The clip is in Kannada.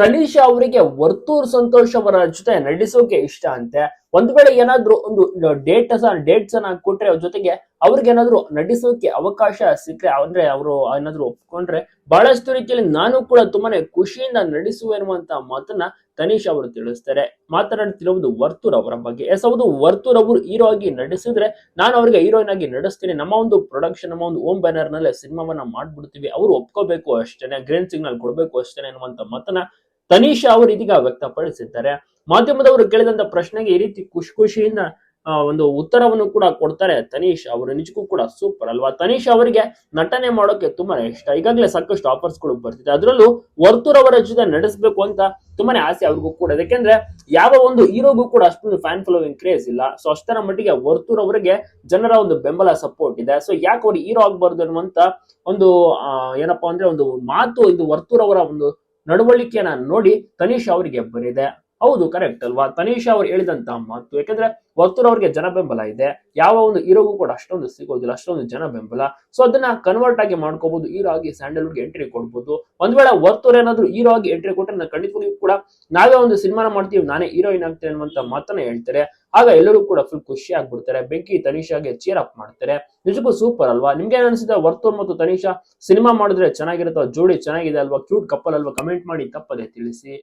ತನಿಷಾ ಅವರಿಗೆ ವರ್ತೂರ್ ಸಂತೋಷ್ ಅವರ ಜೊತೆ ನಡೆಸೋಕೆ ಇಷ್ಟ ಅಂತೆ. ಒಂದ್ ವೇಳೆ ಏನಾದ್ರೂ ಒಂದು ಡೇಟ್ ಡೇಟ್ಸ್ ಅನ್ನ ಕೊಟ್ರೆ ಅವ್ರ ಜೊತೆಗೆ ಅವ್ರಿಗೆ ಏನಾದ್ರು ನಟಿಸೋಕೆ ಅವಕಾಶ ಸಿಕ್ಕರೆ ಅಂದ್ರೆ ಅವರು ಏನಾದ್ರು ಒಪ್ಕೊಂಡ್ರೆ ಬಹಳಷ್ಟು ರೀತಿಯಲ್ಲಿ ನಾನು ಕೂಡ ತುಂಬಾನೇ ಖುಷಿಯಿಂದ ನಡೆಸುವ ಎನ್ನುವಂತ ಮಾತನ್ನ ತನೀಶ್ ಅವರು ತಿಳಿಸ್ತಾರೆ. ಮಾತನಾಡುತ್ತಿರುವುದು ವರ್ತೂರ್ ಅವರ ಬಗ್ಗೆ. ಎಸ್, ಹೌದು, ವರ್ತೂರ್ ಅವರು ಹೀರೋ ಆಗಿ ನಟಿಸಿದ್ರೆ ನಾನು ಅವರಿಗೆ ಹೀರೋಯಿನ್ ಆಗಿ ನಡೆಸ್ತೀನಿ. ನಮ್ಮ ಒಂದು ಪ್ರೊಡಕ್ಷನ್ ನಮ್ಮ ಒಂದು ಓಮ್ ಬ್ಯಾನರ್ನಲ್ಲಿ ಸಿನಿಮಾವನ್ನ ಮಾಡ್ಬಿಡ್ತೀವಿ. ಅವರು ಒಪ್ಕೋಬೇಕು ಅಷ್ಟೇನೆ ಗ್ರೀನ್ ಸಿಗ್ನಲ್ ಕೊಡಬೇಕು ಅಷ್ಟೇನೆ ಅನ್ನುವಂತ ಮಾತನ್ನ ತನೀಶಾ ಅವರು ಇದೀಗ ವ್ಯಕ್ತಪಡಿಸಿದ್ದಾರೆ. ಮಾಧ್ಯಮದವರು ಕೇಳಿದಂತ ಪ್ರಶ್ನೆಗೆ ಈ ರೀತಿ ಖುಷಿ ಖುಷಿಯಿಂದ ಒಂದು ಉತ್ತರವನ್ನು ಕೂಡ ಕೊಡ್ತಾರೆ ತನೀಶ್ ಅವರು. ನಿಜಕ್ಕೂ ಕೂಡ ಸೂಪರ್ ಅಲ್ವಾ? ತನೀಶ್ ಅವರಿಗೆ ನಟನೆ ಮಾಡೋಕೆ ತುಂಬಾನೇ ಇಷ್ಟ. ಈಗಾಗಲೇ ಸಾಕಷ್ಟು ಆಫರ್ಸ್ಗಳು ಬರ್ತಿದೆ. ಅದರಲ್ಲೂ ವರ್ತೂರ್ ಅವರ ಜೊತೆ ನಡೆಸಬೇಕು ಅಂತ ತುಂಬಾನೇ ಆಸೆ ಅವ್ರಿಗೂ ಕೂಡ. ಯಾಕೆಂದ್ರೆ ಯಾವ ಒಂದು ಹೀರೋಗೂ ಕೂಡ ಅಷ್ಟೊಂದು ಫ್ಯಾನ್ ಫಾಲೋವಿಂಗ್ ಕ್ರೇಜ್ ಇಲ್ಲ. ಸೊ ಅಷ್ಟರ ಮಟ್ಟಿಗೆ ವರ್ತೂರ್ ಅವರಿಗೆ ಜನರ ಒಂದು ಬೆಂಬಲ ಸಪೋರ್ಟ್ ಇದೆ. ಸೊ ಯಾಕೆ ಅವ್ರು ಹೀರೋ ಆಗ್ಬಾರ್ದು ಅನ್ನುವಂತ ಒಂದು ಏನಪ್ಪಾ ಅಂದ್ರೆ ಒಂದು ಮಾತು ಇದು ವರ್ತೂರ್ ಅವರ ಒಂದು ನಡವಳಿಕೆಯನ್ನ ನೋಡಿ ತನಿಷ್ ಅವರಿಗೆ ಬರಿದೆ. ಹೌದು ಕರೆಕ್ಟ್ ಅಲ್ವಾ? ತನೀಶ್ ಅವ್ರು ಹೇಳಿದಂತಹ ಮಾತು, ಯಾಕಂದ್ರೆ ವರ್ತೂರ್ ಅವ್ರಿಗೆ ಜನ ಬೆಂಬಲ ಇದೆ. ಯಾವ ಒಂದು ಹೀರೋಗೂ ಕೂಡ ಅಷ್ಟೊಂದು ಸಿಗೋದಿಲ್ಲ, ಅಷ್ಟೊಂದು ಜನ ಬೆಂಬಲ ಸೊ ಅದನ್ನ ಕನ್ವರ್ಟ್ ಆಗಿ ಮಾಡ್ಕೋಬಹುದು ಹೀರೋ ಆಗಿ ಸ್ಯಾಂಡಲ್ವುಡ್ಗೆ ಎಂಟ್ರಿ ಕೊಡ್ಬೋದು. ಒಂದ್ ವೇಳೆ ವರ್ತೂರ್ ಏನಾದ್ರು ಹೀರೋ ಆಗಿ ಎಂಟ್ರಿ ಕೊಟ್ಟರೆ ನಾನು ಖಂಡಿತವಾಗಿಯೂ ಕೂಡ ನಾವೇ ಒಂದು ಸಿನಿಮಾನ ಮಾಡ್ತೀವಿ, ನಾನೇ ಹೀರೋಯಿನ್ ಆಗ್ತೇನೆ ಅನ್ನುವಂತ ಮಾತನ್ನ ಹೇಳ್ತಾರೆ. ಆಗ ಎಲ್ಲರೂ ಕೂಡ ಫುಲ್ ಖುಷಿ ಆಗ್ಬಿಡ್ತಾರೆ. ಬೆಂಕಿ ತನಿಷಾಗೆ ಚೇರ್ ಅಪ್ ಮಾಡ್ತಾರೆ. ನಿಜಕ್ಕೂ ಸೂಪರ್ ಅಲ್ವಾ? ನಿಮ್ಗೆ ಏನ್ ಅನ್ಸುತ್ತೆ ವರ್ತೂರ್ ಮತ್ತು ತನಿಷಾ ಸಿನಿಮಾ ಮಾಡಿದ್ರೆ ಚೆನ್ನಾಗಿರುತ್ತೋ? ಜೋಡಿ ಚೆನ್ನಾಗಿದೆ ಅಲ್ವಾ? ಕ್ಯೂಟ್ ಕಪ್ಪಲ್ ಅಲ್ವಾ? ಕಮೆಂಟ್ ಮಾಡಿ ತಪ್ಪದೆ ತಿಳಿಸಿ.